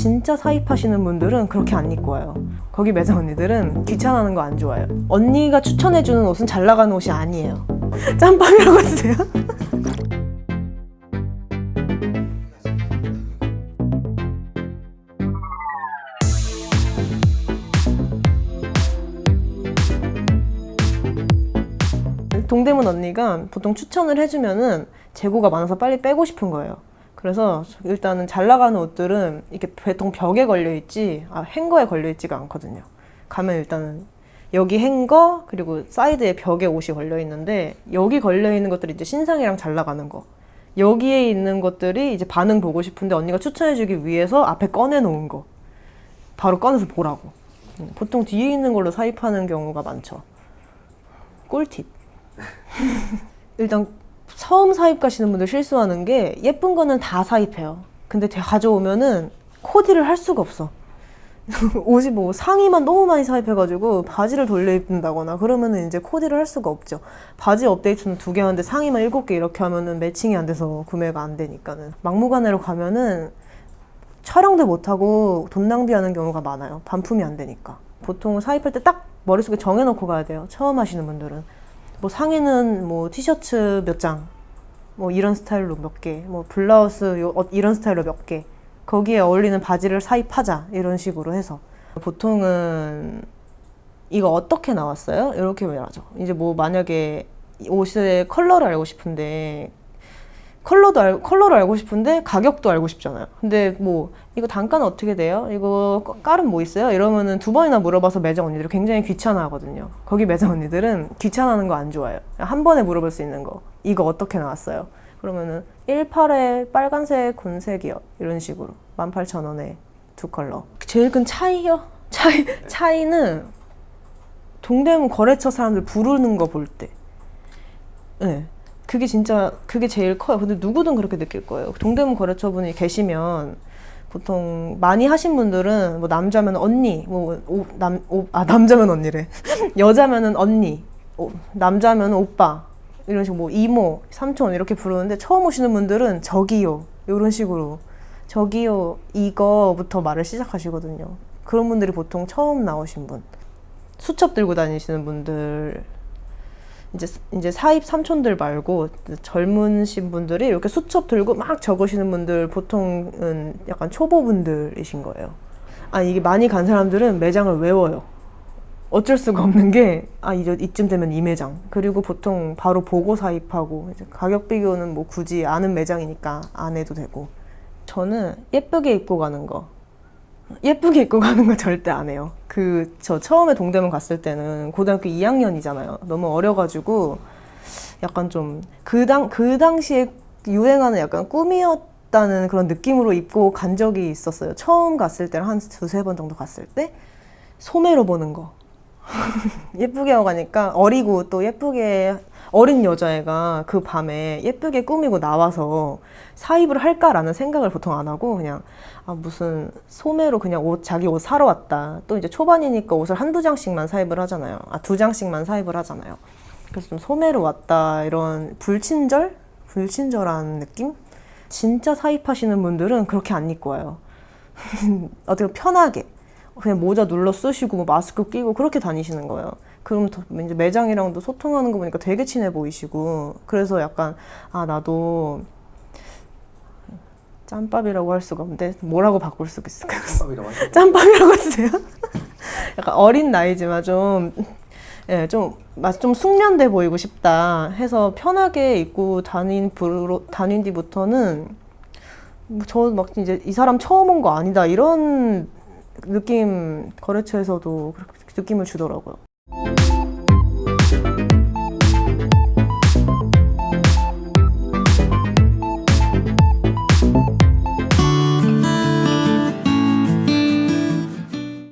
진짜 사입하시는 분들은 그렇게 안 입고 와요. 거기 매장 언니들은 귀찮아하는 거 안 좋아해요. 언니가 추천해주는 옷은 잘 나가는 옷이 아니에요. 짬밥이라고 해주세요. 동대문 언니가 보통 추천을 해주면은 재고가 많아서 빨리 빼고 싶은 거예요. 그래서 일단은 잘 나가는 옷들은 이렇게 보통 벽에 걸려 있지, 아, 행거에 걸려 있지가 않거든요. 가면 일단은 여기 행거 그리고 사이드에 벽에 옷이 걸려 있는데 여기 걸려 있는 것들이 이제 신상이랑 잘 나가는 거. 여기에 있는 것들이 이제 반응 보고 싶은데 언니가 추천해주기 위해서 앞에 꺼내 놓은 거. 바로 꺼내서 보라고. 음, 보통 뒤에 있는 걸로 사입하는 경우가 많죠. 꿀팁. 일단 처음 사입 가시는 분들 실수하는 게 예쁜 거는 다 사입해요. 근데 대- 가져오면은 코디를 할 수가 없어. 옷이 뭐 상의만 너무 많이 사입해가지고 바지를 돌려 입는다거나 그러면은 이제 코디를 할 수가 없죠. 바지 업데이트는 두 개 하는데 상의만 일곱 개 이렇게 하면은 매칭이 안 돼서 구매가 안 되니까는 막무가내로 가면은 촬영도 못 하고 돈 낭비하는 경우가 많아요. 반품이 안 되니까. 보통 사입할 때 딱 머릿속에 정해놓고 가야 돼요. 처음 하시는 분들은. 뭐 상의는 뭐 티셔츠 몇 장, 뭐 이런 스타일로 몇 개, 뭐 블라우스 요- 어, 이런 스타일로 몇 개, 거기에 어울리는 바지를 사입하자 이런 식으로 해서 보통은 이거 어떻게 나왔어요? 이렇게 말하죠. 이제 뭐 만약에 옷의 컬러를 알고 싶은데 컬러도 알, 컬러를 알고 싶은데 가격도 알고 싶잖아요. 근데 뭐 이거 단가는 어떻게 돼요? 이거 깔은 뭐 있어요? 이러면은 두 번이나 물어봐서 매장 언니들이 굉장히 귀찮아하거든요. 거기 매장 언니들은 귀찮아하는 거 안 좋아해요. 한 번에 물어볼 수 있는 거. 이거 어떻게 나왔어요? 그러면은 18에 빨간색, 곤색이요. 이런 식으로 18,000원에 두 컬러. 제일 큰 차이요? 차이 차이는 동대문 거래처 사람들 부르는 거 볼 때. 네. 그게 진짜 그게 제일 커요. 근데 누구든 그렇게 느낄 거예요. 동대문 거래처 분이 계시면 보통 많이 하신 분들은 뭐 남자면 언니, 뭐남아 남자면 언니래. 여자면은 언니, 오, 남자면 오빠 이런 식으로 뭐 이모, 삼촌 이렇게 부르는데 처음 오시는 분들은 저기요 이런 식으로 저기요 이거부터 말을 시작하시거든요. 그런 분들이 보통 처음 나오신 분, 수첩 들고 다니시는 분들 이제 이제 사입 삼촌들 말고 젊으신 분들이 이렇게 수첩 들고 막 적으시는 분들 보통은 약간 초보분들이신 거예요. 아 이게 많이 간 사람들은 매장을 외워요. 어쩔 수가 없는 게 아 이제 이쯤 되면 이 매장 그리고 보통 바로 보고 사입하고 가격 비교는 뭐 굳이 아는 매장이니까 안 해도 되고 저는 예쁘게 입고 가는 거 예쁘게 입고 가는 거 절대 안 해요. 그 저 처음에 동대문 갔을 때는 고등학교 2학년이잖아요. 너무 어려가지고 약간 좀 그 당 그 당시에 유행하는 약간 꿈이었다는 그런 느낌으로 입고 간 적이 있었어요. 처음 갔을 때랑 한 두세 번 정도 갔을 때 소매로 보는 거. 예쁘게 하고 가니까 어리고 또 예쁘게 어린 여자애가 그 밤에 예쁘게 꾸미고 나와서 사입을 할까라는 생각을 보통 안 하고 그냥 아 무슨 소매로 그냥 옷 자기 옷 사러 왔다. 또 이제 초반이니까 옷을 한두 장씩만 사입을 하잖아요. 아 두 장씩만 사입을 하잖아요. 그래서 좀 소매로 왔다 이런 불친절? 불친절한 느낌? 진짜 사입하시는 분들은 그렇게 안 입고 와요. 어떻게 편하게. 그냥 모자 눌러 쓰시고 뭐 마스크 끼고 그렇게 다니시는 거예요. 그럼 더 이제 매장이랑도 소통하는 거 보니까 되게 친해 보이시고 그래서 약간 아 나도 짬밥이라고 할 수가 없는데 뭐라고 바꿀 수 있을까요? 짬밥이라고 하죠. 짬밥이라고 해주세요. 약간 어린 나이지만 좀, 예, 좀, 맛좀 숙련돼 보이고 싶다 해서 편하게 입고 다닌, 부로, 다닌 뒤부터는 뭐 저막 이제 이 사람 처음 온 거 아니다 이런 느낌 거래처에서도 그렇게 느낌을 주더라고요. Thank you.